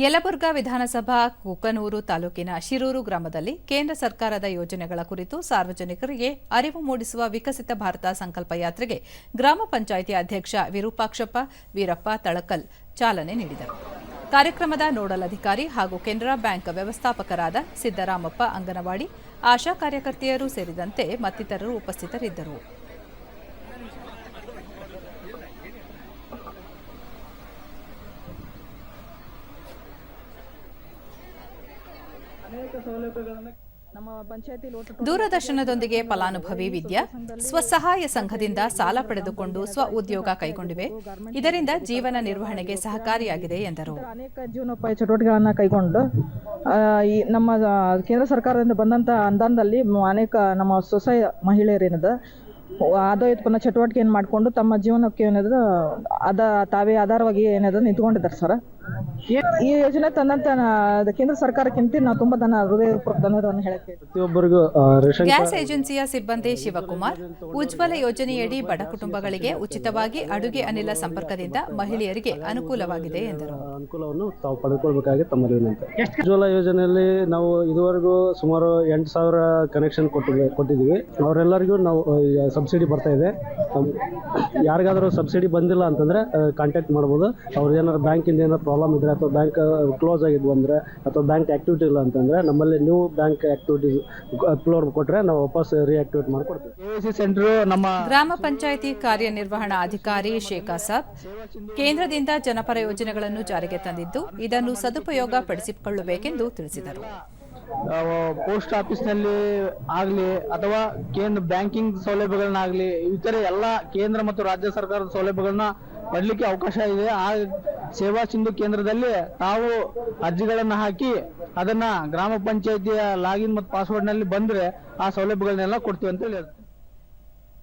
ಯಲಬುರ್ಗಾ ವಿಧಾನಸಭಾ ಕುಕನೂರು ತಾಲೂಕಿನ ಶಿರೂರು ಗ್ರಾಮದಲ್ಲಿ ಕೇಂದ್ರ ಸರ್ಕಾರದ ಯೋಜನೆಗಳ ಕುರಿತು ಸಾರ್ವಜನಿಕರಿಗೆ ಅರಿವು ಮೂಡಿಸುವ ವಿಕಸಿತ ಭಾರತ ಸಂಕಲ್ಪ ಯಾತ್ರೆಗೆ ಗ್ರಾಮ ಪಂಚಾಯಿತಿ ಅಧ್ಯಕ್ಷ ವಿರೂಪಾಕ್ಷಪ್ಪ, ವೀರಪ್ಪ ತಳಕಲ್ ಚಾಲನೆ ನೀಡಿದರು. ಕಾರ್ಯಕ್ರಮದ ನೋಡಲ್ ಅಧಿಕಾರಿ ಹಾಗೂ ಕೆನರಾ ಬ್ಯಾಂಕ್ ವ್ಯವಸ್ಥಾಪಕರಾದ ಸಿದ್ದರಾಮಪ್ಪ ಅಂಗನವಾಡಿ, ಆಶಾ ಕಾರ್ಯಕರ್ತೆಯರು ಸೇರಿದಂತೆ ಮತ್ತಿತರರು ಉಪಸ್ಥಿತರಿದ್ದರು. ದೂರದರ್ಶನದೊಂದಿಗೆ ಫಲಾನುಭವಿ ವಿದ್ಯಾ ಸ್ವಸಹಾಯ ಸಂಘದಿಂದ ಸಾಲ ಪಡೆದುಕೊಂಡು ಸ್ವ ಉದ್ಯೋಗ ಕೈಗೊಂಡಿವೆ. ಇದರಿಂದ ಜೀವನ ನಿರ್ವಹಣೆಗೆ ಸಹಕಾರಿಯಾಗಿದೆ ಎಂದರು. ಅನೇಕ ಜೀವನೋಪಾಯ ಚಟುವಟಿಕೆಗಳನ್ನು ಕೈಗೊಂಡು ಈ ನಮ್ಮ ಕೇಂದ್ರ ಸರ್ಕಾರದಿಂದ ಬಂದಂತ ಅನುದಾನದಲ್ಲಿ ಅನೇಕ ನಮ್ಮ ಸ್ವಸಹಾಯ ಮಹಿಳೆಯರೇನದ ಆದಾಯ ಉತ್ಪನ್ನ ಚಟುವಟಿಕೆಯನ್ನು ಮಾಡಿಕೊಂಡು ತಮ್ಮ ಜೀವನಕ್ಕೆ ಏನದ ಅದ ತಾವೇ ಆಧಾರವಾಗಿ ಏನದ ನಿಂತ್ಕೊಂಡಿದ್ದಾರೆ ಸರ್. ಈ ಯೋಜನೆ ತಂದಂತ ಕೇಂದ್ರ ಸರ್ಕಾರಕ್ಕಿಂತ ನಾವು ತುಂಬಾ ಧನ ಹೃದಯಪೂರ್ವಕ ಧನ್ಯವಾದವನ್ನು ಹೇಳಕ್ಕೆ ಪ್ರತಿಯೊಬ್ಬರಿಗೂ ಗ್ಯಾಸ್ ಏಜೆನ್ಸಿಯ ಸಿಬ್ಬಂದಿ ಶಿವಕುಮಾರ್ ಉಜ್ವಲ ಯೋಜನೆಯಡಿ ಬಡ ಕುಟುಂಬಗಳಿಗೆ ಉಚಿತವಾಗಿ ಅಡುಗೆ ಅನಿಲ ಸಂಪರ್ಕದಿಂದ ಮಹಿಳೆಯರಿಗೆ ಅನುಕೂಲವಾಗಿದೆ ಎಂದರು. ಅನುಕೂಲವನ್ನು ತಾವು ಪಡೆದುಕೊಳ್ಬೇಕಾಗಿ ತಮ್ಮಲ್ಲಿ ವಿನಂತಿ. ಉಜ್ವಲ ಯೋಜನೆಯಲ್ಲಿ ನಾವು ಇದುವರೆಗೂ ಸುಮಾರು ಎಂಟು ಸಾವಿರ ಕನೆಕ್ಷನ್ ಕೊಟ್ಟಿದ್ವಿ ಕೊಟ್ಟಿದ್ದೀವಿ. ಅವರೆಲ್ಲರಿಗೂ ನಾವು ಸಬ್ಸಿಡಿ ಬರ್ತಾ ಇದೆ. ಯಾರಿಗಾದರೂ ಸಬ್ಸಿಡಿ ಬಂದಿಲ್ಲ ಅಂತಂದ್ರೆ ಕಾಂಟ್ಯಾಕ್ಟ್ ಮಾಡ್ಬೋದು. ಅವ್ರದ್ದು ಏನಾದ್ರು ಬ್ಯಾಂಕಿಂದ ಏನಾದ್ರು ಪ್ರಾಬ್ಲಮ್ ಇದ್ರೆ ಅಥವಾ ಬ್ಯಾಂಕ್ ಕ್ಲೋಸ್ ಆಗಿದ್ವು ಅಂದ್ರೆ ಅಥವಾ ಬ್ಯಾಂಕ್ ಆಕ್ಟಿವಿಟಿ ಇಲ್ಲ ಅಂತಂದ್ರೆ ನಮ್ಮಲ್ಲಿ ನ್ಯೂ ಬ್ಯಾಂಕ್ ಆಕ್ಟಿವಿಟಿ ಅಪ್ಲೋಡ್ ಕೊಟ್ಟರೆ ನಾವು ವಾಪಸ್ ರಿಯಾಕ್ಟಿವೇಟ್ ಮಾಡಿಕೊಡ್ತೀವಿ. ಕೆವಿಸಿ ಸೆಂಟರ್ ನಮ್ಮ ಗ್ರಾಮ ಪಂಚಾಯಿತಿ ಕಾರ್ಯನಿರ್ವಹಣಾ ಅಧಿಕಾರಿ ಶೇಖಾ ಸಾಬ್ ಕೇಂದ್ರದಿಂದ ಜನಪರ ಯೋಜನೆಗಳನ್ನು ಜಾರಿಗೆ ತಂದಿದ್ದು ಇದನ್ನು ಸದುಪಯೋಗ ಪಡಿಸಿಕೊಳ್ಳಬೇಕೆಂದು ತಿಳಿಸಿದರು. ಪೋಸ್ಟ್ ಆಫೀಸ್ನಲ್ಲಿ ಆಗಲಿ ಅಥವಾ ಕೇಂದ್ರ ಬ್ಯಾಂಕಿಂಗ್ ಸೌಲಭ್ಯಗಳನ್ನಾಗಲಿ ಇತರ ಎಲ್ಲ ಕೇಂದ್ರ ಮತ್ತು ರಾಜ್ಯ ಸರ್ಕಾರದ ಸೌಲಭ್ಯಗಳನ್ನ ಪಡ್ಲಿಕ್ಕೆ ಅವಕಾಶ ಇದೆ. ಆ ಸೇವಾ ಸಿಂಧು ಕೇಂದ್ರದಲ್ಲಿ ತಾವು ಅರ್ಜಿಗಳನ್ನು ಹಾಕಿ ಅದನ್ನ ಗ್ರಾಮ ಪಂಚಾಯತಿಯ ಲಾಗಿನ್ ಮತ್ತು ಪಾಸ್ವರ್ಡ್ನಲ್ಲಿ ಬಂದ್ರೆ ಆ ಸೌಲಭ್ಯಗಳನ್ನೆಲ್ಲ ಕೊಡ್ತೀವಿ ಅಂತ ಹೇಳಿ